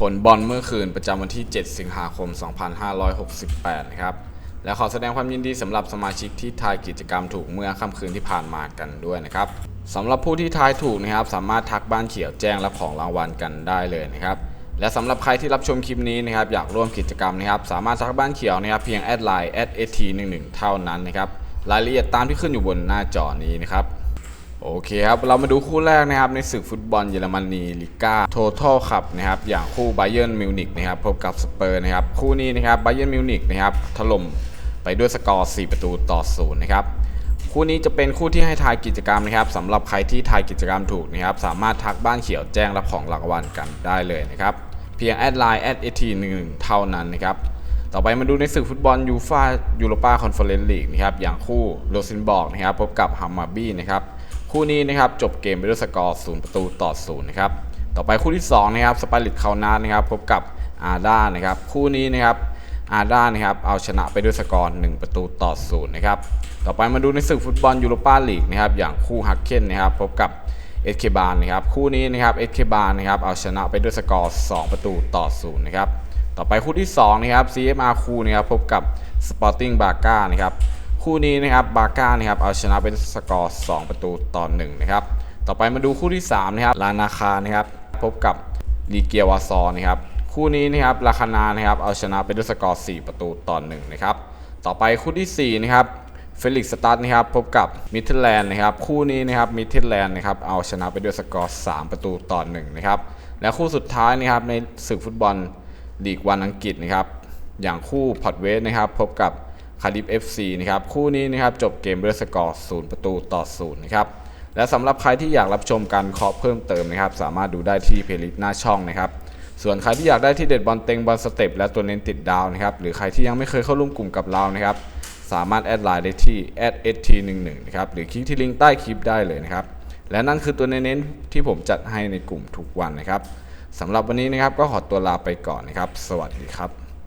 ผลบอลเมื่อคืนประจำวันที่ 7 สิงหาคม 2568 นะครับ และขอแสดงความยินดีสำหรับสมาชิกที่ทายกิจกรรมถูกเมื่อค่ำคืนที่ผ่านมากันด้วยนะครับสำหรับผู้ที่ทายถูกนะครับ สามารถทักบ้านเขียวแจ้งรับของรางวัลกันได้เลยนะครับ และสำหรับใครที่รับชมคลิปนี้นะครับอยากร่วมกิจกรรมนะครับ สามารถทักบ้านเขียวนะครับเพียงแอดไลน์ @at11 เท่านั้นนะครับ รายละเอียดตามที่ขึ้นอยู่บนหน้าจอนี้นะครับ โอเคครับ เรามาดูคู่แรกนะครับ ในศึกฟุตบอลเยอรมนีลิก้าโททัลคับนะครับ อย่างคู่ไบเย r n นมิวนิกนะครับพบกับสเปอร์นะครับ คู่นี้นะครับไบเย r n นมิวนิกนะครับถล่มไปด้วยสกอร์ 4 ประตูต่อศูนย์นะครับคู่นี้จะเป็นคู่ที่ให้ทายกิจกรรมนะครับสำหรับใครที่ทายกิจกรรมถูกนะครับสามารถทักบ้านเขียวแจ้งรับของรางวัลกันได้เลยนะครับเพียงแอดไลน์แอดเอทีหนึ่งเท่านั้นนะครับต่อไปมาดูในศึกฟุตบอลยูฟายูโรปาคอนเฟอเรนซ์ลีกนะครับอย่างคู่โรซินบอกนะครับพบกับฮัมมาบี้นะครับ คู่นี้นะครับจบเกมไปด้วยสกอร์0ประตูต่อ0นะครับต่อไปคู่ที่2นะครับสปาริตคาวนาสนะครับพบกับอาด้านะครับคู่นี้นะครับอาด้านะครับเอาชนะไปด้วยสกอร์1ประตูต่อ0นะครับต่อไปมาดูในศึกฟุตบอลยูโรปาลีกนะครับอย่างคู่ฮักเคนนะครับพบกับเอสเคบานนะครับคู่นี้นะครับเอสเคบานนะครับเอาชนะไปด้วยสกอร์ 2 ประตูต่อ0นะครับต่อไปคู่ที่2นะครับ CFR คู่นะครับพบกับ Sporting b a g a นะครับ คู่นี้นะครับบาก้านะครับเอาชนะเป็นสกอร์ 2 ประตูต่อ1นะครับต่อไปมาดูคู่ที่3นะครับลานาคานะครับพบกับลีเกียวาซอนะครับคู่นี้นะครับลาคานานะครับเอาชนะไปด้วยสกอร์ 4 ประตูต่อ1นะครับต่อไปคู่ที่4นะครับเฟลิกซ์สตัดนะครับพบกับมิทเทลแลนด์นะครับคู่นี้นะครับมิทเทลแลนด์นะครับเอาชนะไปด้วยสกอร์ 3 ประตูต่อ1นะครับและคู่สุดท้ายนะครับในศึกฟุตบอลลีกวันอังกฤษนะครับอย่างคู่พอตเวสนะครับพบกับ คาดิฟ FC นะครับคู่นี้นะครับจบเกมด้วยสกอร์0ประตูต่อ0นะครับและสำหรับใครที่อยากรับชมการเคาะเพิ่มเติมนะครับ สามารถดูได้ที่เพลย์ลิสต์หน้าช่องนะครับส่วนใครที่อยากได้ที่เด็ดบอลเต็งบอลสเต็ปและตัวเน้นติดดาวนะครับหรือใครที่ยังไม่เคยเข้าร่วมกลุ่มกับเรานะครับสามารถแอดไลน์ได้ที่ @st11 นะครับหรือคลิกที่ลิงก์ใต้คลิปได้เลยนะครับและนั่นคือตัวเน้นๆที่ผมจัดให้ในกลุ่มทุกวันนะครับสำหรับวันนี้นะครับก็ขอตัวลาไปก่อนนะครับ สวัสดีครับ